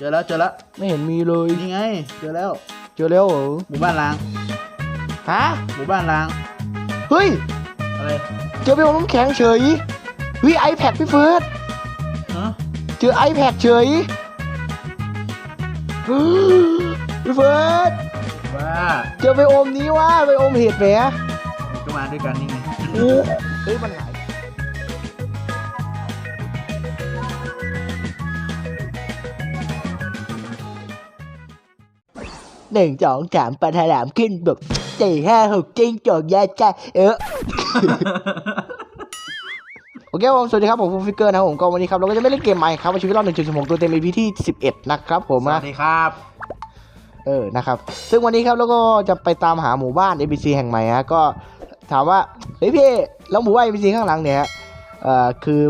เจอแล้วเจอแล้วไม่เห็นมีเลย นี่ไง เจอแล้วเจอแล้วเหรอหมู่บ้านล้างฮะหมู่บ้านล้างเฮ้ย อะไรเจอไปเอาน้ำแข็งเฉยเฮ้ยไอแพดพี่เฟิร์สฮะเจอไอแพดเฉยพี่เฟิร์สว่าเจอไปโอมนี้ว่าไปโอมเห็ดแหมก็มาด้วยกันนี่ไงโอ้เฮ้ยมันหาย หนึ่งสองสามปลาฉลามขึ้นบกสี่ห้าหกจิ้งจอกยาใจเออโอเคผมสวัสดีครับผมฟูฟิกเกอร์นะครับผมก็วันนี้ครับเราก็จะไม่เล่นเกมใหม่ครับวันชีวิตรอดหนึ่งจุดหกตัวเต็ม EP ที่สิบเอ็ดนะครับผมสนะวัสดีครับ เออนะครับซึ่งวันนี้ครับเราก็จะไปตามหาหมู่บ้าน ABC แห่งใหม่ฮะก็ถามว่าเฮ้ยพี่แล้วหมู่บ้าน ABC ข้างหลังเนี่ยฮะเอ่อคือ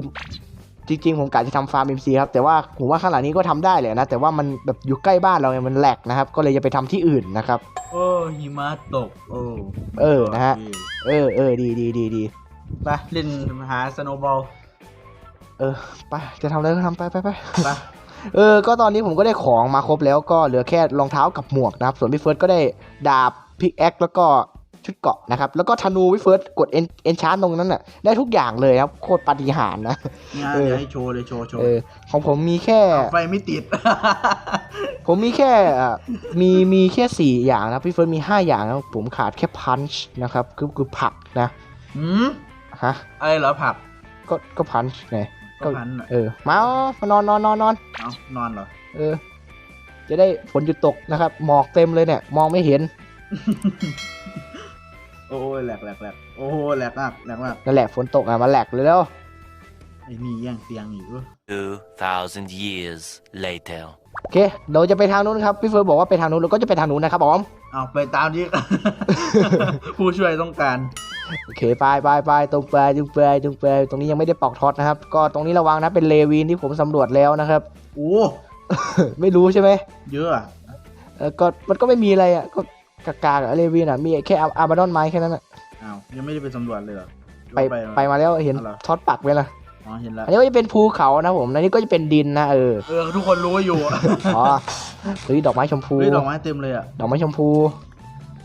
จริงๆผมกะจะทำฟาร์ม ABC ครับแต่ว่าผมว่าข้างหลังนี้ก็ทำได้เลยนะ แต่ว่ามันแบบอยู่ใกล้บ้านเราไงมันแหลกนะครับ ก็เลยจะไปทำที่อื่นนะครับโอ้หิมะตกโอ้เออนะฮะเออเออดีดีดีดีไปเล่นหาสโนว์บอลเออไปจะทำอะไรก็ทำไปไปไปไปเออ ก็ตอนนี้ผมก็ได้ของมาครบแล้วก็เหลือแค่รองเท้ากับหมวกนะครับ ส่วนพี่เฟิร์สก็ได้ดาบพิกแอคแล้วก็ ชุดเกราะนะครับ แล้วก็ธนูพี่เฟิร์สกดเอ็นเอนชานตรงนั้นน่ะ ได้ทุกอย่างเลยครับ โคตรปาฏิหาริย์นะงานเออเดี๋ยวให้โชว์เลยโชว์โชว์เออของผมมีแค่ไฟไม่ติด ผมมีแค่อะมีมีแค่สี่อย่างนะพี่เฟิร์สมีห้าอย่างนะผมขาดแค่พันช์นะครับ คือคือผักนะหืมฮะอะไรเหรอผัก ก็ก็พันช์ไงก็พันอะเออมามานอนนอนนอนนอนเอานอนเหรอเออ จะได้ฝนหยุดตกนะครับ หมอกเต็มเลยเนี่ย มองไม่เห็น โอ้ยแหลกแหลกแหลกโอ้โหแหลกมากแหลกมากนั่นแหละฝนตกอะมาแหลกเลยแล้วไอ้นี่แย่งเตียงอยู่2,000 years later. โอเคเราจะไปทางนู้นครับพี่เฟิร์นบอกว่าไปทางนู้นเราก็จะไปทางนู้นนะครับผมเอาไปตามที่ ผู้ช่วยต้องการโอเคไปไปไปตรงไปตรงไปตรงไปตรงนี้ยังไม่ได้ปอกท็อตนะครับ ก็ตรงนี้ระวังนะเป็นเลวีนที่ผมสำรวจแล้วนะครับโอ้ไม่รู้ใช่ไหมเยอะอะเออก็มันก็ไม่มีอะไรอะก็ กากากับเลวีนอะ มีแค่อาร์บาดอนไม้แค่นั้นอะอ้าวยังไม่ได้ไปสำรวจเลยเหรอไปไปมาแล้วเห็นอาเหรอท็อตปักไว้ละอ๋อเห็นแล้วอันนี้ก็จะเป็นภูเขานะผมอันนี้ก็จะเป็นดินนะเออเออทุกคนรู้อยู่อ๋อเฮ้ยดอกไม้ชมพูเฮ้ยดอกไม้เต็มเลยอะดอกไม้ชมพู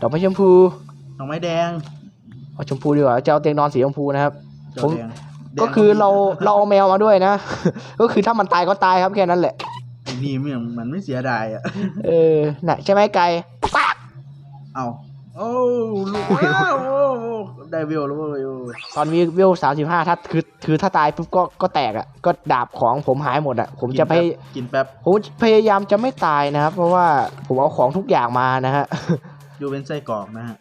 ดอกไม้ชมพูดอกไม้แดงเอาชมพูดีกว่าจะเอาเตียงนอนสีชมพูนะครับดอผมแดงแดงก็คือเราเราเอาแมวมาด้วยนะ ก็คือถ้ามันตายก็ตายครับแค่นั้นแหละไอ้นี่มันมันไม่เสียดายอะเออน่ะใช่ไหมไก่ เอาโอ้ลูกว้าวโอ้โอ้ได้วิวแล้วเว้ยโอ้ตอนวิววิวสามสิบห้าถ้าคือคือถ้าตายปุ๊บก็ก็แตกอะ ก็ดาบของผมหายหมดอะ ผมจะพยกินแป๊บผมพยายามจะไม่ตายนะครับ เพราะว่าผมเอาของทุกอย่างมานะฮะอยู่เป็นไส้กรอกนะฮะ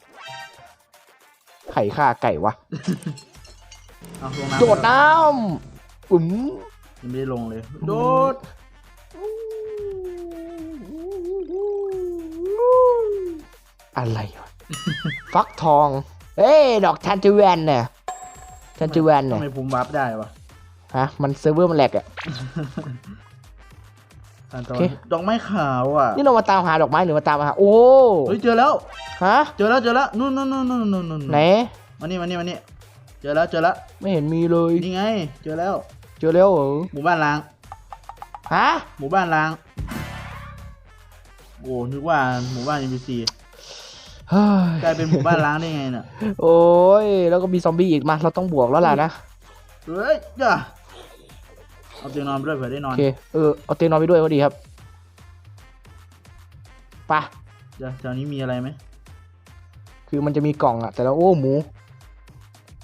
ไข่ฆ่าไก่วะเอาลงน้ำโดดน้ำอืมยังไม่ได้ลงเลย โดด อะไรวะฟักทอง เอ้ยดอกทันจิแวนเนี่ยทันจิแวนทำเนี่ยไมภูมิวับได้วะฮะมันเซิร์ฟเวอร์มันแหลกอะอันตรโอเคดอกไม้ขาวอะ นี่เรามาตามหาดอกไม้หรือมาตามหาโอ้เฮ้ยเจอแล้วฮะเจอแล้วเจอแล้วนู่นนู่นนู่นนู่นนู่นนู่นไหนมานี่มานี่มานี่เจอแล้วเจอแล้วไม่เห็นมีเลยนี่ไง เจอแล้ว เจอแล้วเหรอหมู่บ้านล้างฮะหมู่บ้านล้างโอ้นึกว่าหมู่บ้าน NPC เฮ้ย กลายเป็นหมู่บ้านล้างได้ไงเนี่ยโอ้ย แล้วก็มีซอมบี้อีกมา เราต้องบวกแล้วล่ะนะ เฮ้ยอย่าเอาเตียงนอนไปด้วยเผื่อได้นอโอนเค เออ เอาเตียงนอนไปด้วยก็ดีครับไปะเดี๋ยวแถวนี้มีอะไรไหมคือมันจะมีกล่องอะแต่ละโอ้หมู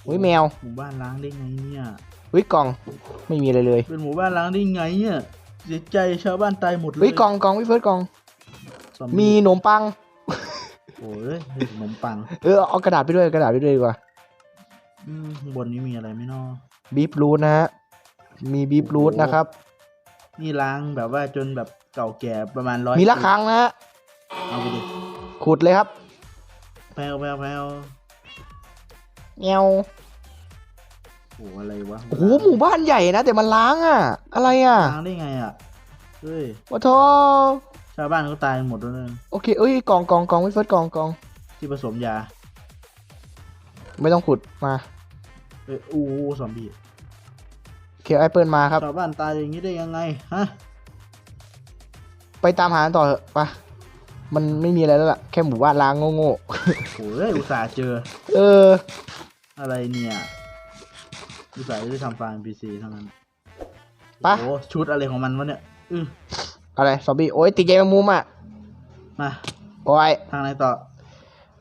เฮ้ยแมวหมู่บ้านล้างได้ไงเนี่ยเฮ้ยกล่อง ไม่มีอะไรเลยเป็นหมู่บ้านล้างได้ไงเนี่ยเสียใจชาวบ้านตายหมดเลยเฮ้ยกล่องกล่องพี่เฟิร์สกล่อง ซอมีบี้ขนมปัง โอ้ยเฮ้ยขนมปัง เออเอากระดาษไปด้วยกระดาษไปด้วยดีกว่าอืมข้างบนนี้มีอะไรไหม่นอบีฟรูทนะฮะมีบีฟรูทโอ้โหนะครับ นี่ล้างแบบว่าจนแบบเก่าแก่ประมาณร้อยมีละครังนะฮะเอาไปดิขุดเลยครับแพลวแพลวแพลวเงี้ยวโอ้อะไรวะโอ้โหหมู่บ้านใหญ่นะ แต่มันล้างอะ อะไรอะล้างได้ไงอะเฮ้ย วะโท ชาวบ้านเขาตายหมดแล้วเนี่ยโอเคเอ้ยกล่องกล่องกล่องพี่เฟิร์สกล่องกล่องที่ผสมยา ไม่ต้องขุดมาเอ้ยอู้ซอมบี้โอเคไอเปิลมาครับชาวบ้านตายอย่างนี้ได้ยังไงฮะไปตามหาต่อเถอะไปะมันไม่มีอะไรแล้วล่ะ แค่หมู่บ้านล้างโง่โอ้ยอุตส่าห์เจอๆเออ อะไรเนี่ยอุตส่าห์จะทำฟาร์มพีซีเท่านั้นไปะโอ้ชุดอะไรของมันวะเนี่ยอือ อะไรซอมบี้โอ้ยติดใจแมงมุมอะมาโอ้ยทางไหนต่อ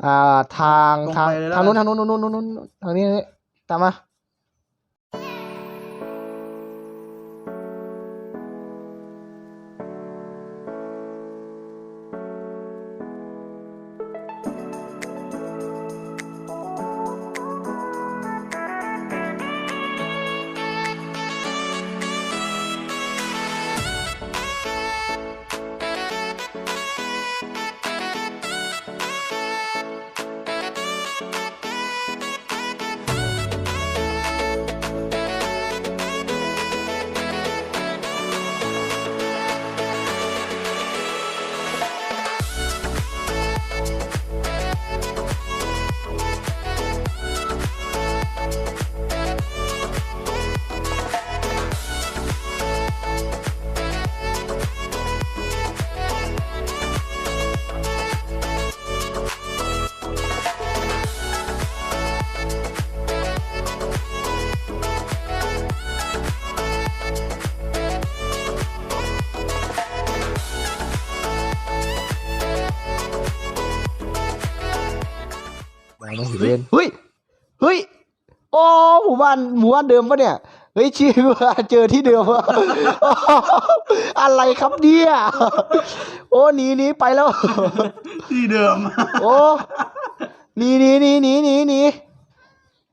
อ่าทางตรงทางไปเลยแล้วทางนู้นกัทานงนู้นนู้นนู้นนู้นทางนี้ทางนี้ตามมา ไม่ต้องเล่นเฮ้ยเฮ้ยโอ้หมู่บ้านหมู่บ้านเดิมปะเนี่ยเฮ้ยชื่อว่าเจอที่เดิมวะอะไรครับเนี่ยโอ้หนีหนีไปแล้ว ที่เดิมโอ้หนีหนีหนีหนีหนีหนี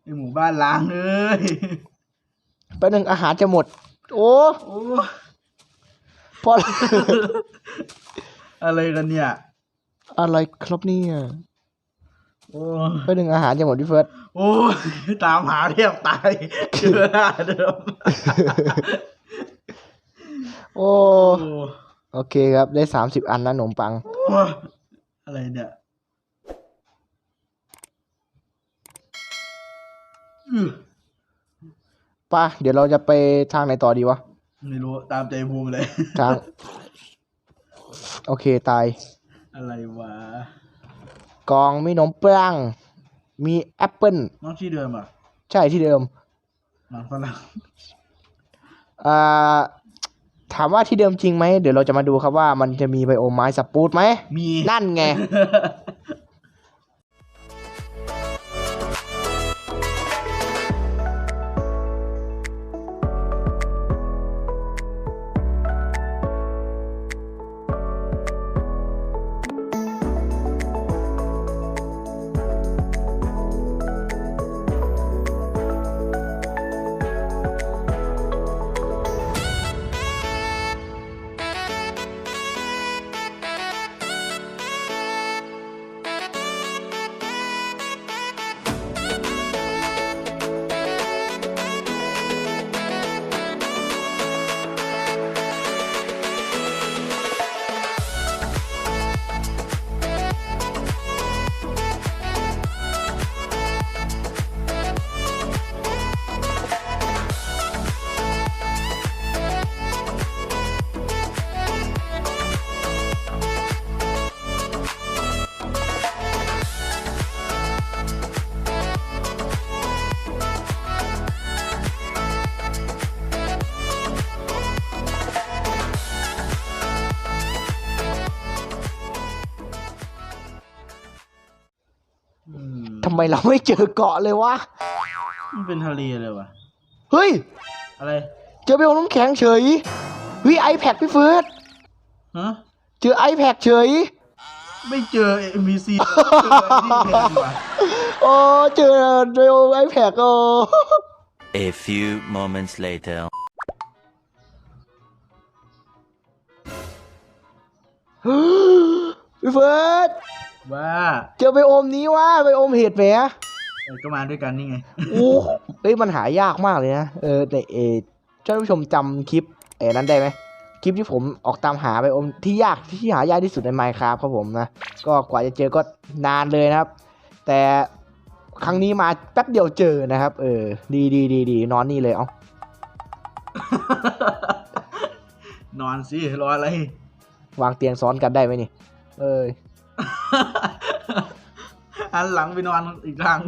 ไอหมู่บ้านล้างเลยไปหนึ่งอาหารจะหมด โอ้โอ้พออะไรกันเนี่ย อะไรครับเนี่ย โอ้ไปหนึ่งอาหารจะหมดพี่เฟิร์สโอ้ยตามหาเทียบตายเจอหน้าเดิมโอ้โอ้โอเคครับได้สามสิบอันนะขนมปังโหอะไรเนี่ยอื้อป่ะเดี๋ยวเราจะไปทางไหนต่อดีวะ ไม่รู้ ตามใจภูมิเลย ทาง โอเค ตาย อะไรวะ กล่องมีขนมปังมีแอปเปิลน้องที่เดิมอะใช่ที่เดิมหนังฝรั่งอ่าถามว่าที่เดิมจริงไหมเดี๋ยวเราจะมาดูครับว่ามันจะมีไบโอไม้สปูตไหมมี นั่นไง ไมเราไม่เจอเกาะเลยวะ มันเป็นทะเลเลยวะเฮ้ย อะไร เจอไบโอน้ำแข็งเฉยเฮ้ยไอแพดพี่เฟิร์สฮะ เจอไอแพดเฉย ไม่เจอ NPC เจอที่แทนว่ะโอ้เจอไบโอไอแพดโอ้ A few moments later. พี่เฟิร์ส ว่าเจอไบโอมนี้ว่าไบโอมเห็ดแหมเออก็มาด้วยกันนี่ไง โอ้เฮ้ยมันหายากมากเลยนะเออแต่เออท่านผู้ชมจำคลิปเออนั้นได้ไหมคลิปที่ผมออกตามหาไบโอมที่ยากที่หายากที่สุดในไมค์ครับครับผมนะก็กว่าจะเจอก็นานเลยนะครับ แต่ครั้งนี้มาแป๊บเดียวเจอนะครับ เออ ดีดีดีดีนอนนี่เลยเอานอนสิรออะไร วางเตียงซ้อนกันได้ไหมนี่ เอ้ย อันหลังไปนอนอีกทาง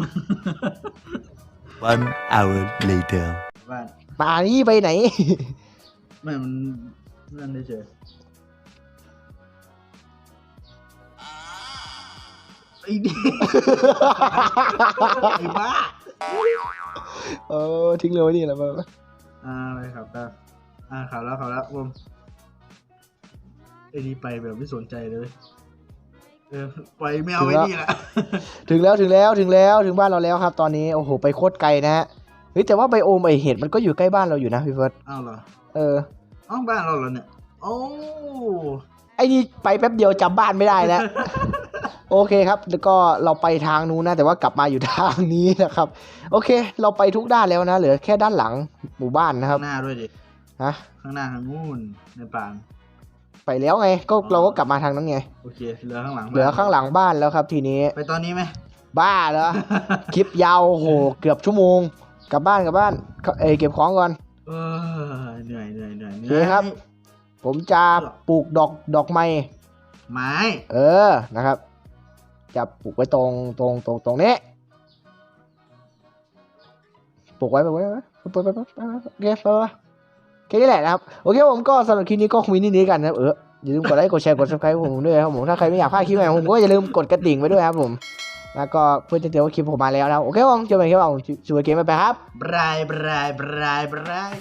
One hour later. บ้านมานี่ไปไหน ไม่มันนั่นเฉยไอ้ดิไอ้บ้าเออทิ้งเลยไว้นี่แหละมาอ่าอะไรครับครับอ่าขับแล้วขับแล้วผมไอ้นี่ไปแบบไม่สนใจเลย เออไปไม่เอาไอ้นี่แหละถึงแล้วถึงแล้วถึงแล้วถึงบ้านเราแล้วครับ ตอนนี้โอ้โหไปโคตรไกลนะฮะเฮ้ยแต่ว่าไบโอมไอเห็ดมันก็อยู่ใกล้บ้านเราอยู่นะพี่เฟิร์สอ้าวเหรอเอออ้าวบ้านเราเหรอเนี่ยโอ้ไอ้นี่ไปแป๊บเดียวจำบ้านไม่ได้แล้วโอเคครับแล้วก็เราไปทางนู้นนะ แต่ว่ากลับมาอยู่ทางนี้นะครับ โอเค เราไปทุกด้านแล้วนะ เหลือแค่ด้านหลังหมู่บ้านนะครับ ข้างหน้าด้วยดิฮะข้างหน้าทางนู้นในป่าน ไปแล้วไงก็เราก็กลับมาทางนั้นไงโอเคเหลือข้างหลังเหลือข้างหลังบ้านแล้วครับ ทีนี้ไปตอนนี้ไหมบ้าเหรอ คลิปยาวโอ้โหเกือบชั่วโมง กลับบ้านกลับบ้านเอยเก็บของก่อนเออเหนื่อยเหนื่อยเหนื่อยเหโอนื่เคครับ ผมจะปลูกดอกดอกไม้ไม้เออนะครับ จะปลูกไว้ตรงตรงตรงตรงนี้ปลูกไว้ปลูกไว้ปลูกไว้ปลูกไว้ปลูกไว้โอเคไปไป แค่นี้แหละนะครับ โอเคผมก็สำหรับคลิปนี้ก็คงมีนิดนี้กันนะครับเอออย่าลืมกดไลค์กดแชร์กด subscribe ผมด้วยครับผมถ้าใครไม่อยากพลาดคลิปใหม่ผมก็อย่าลืมกดกระดิ่งไว้ด้วยครับผมแล้วก็เพื่อจะเตือนว่าคลิปผมมาแล้วนะโอเคผมเจอกันคลิปหน้าผมชูเกมไปครับบรายบรายบรายบราย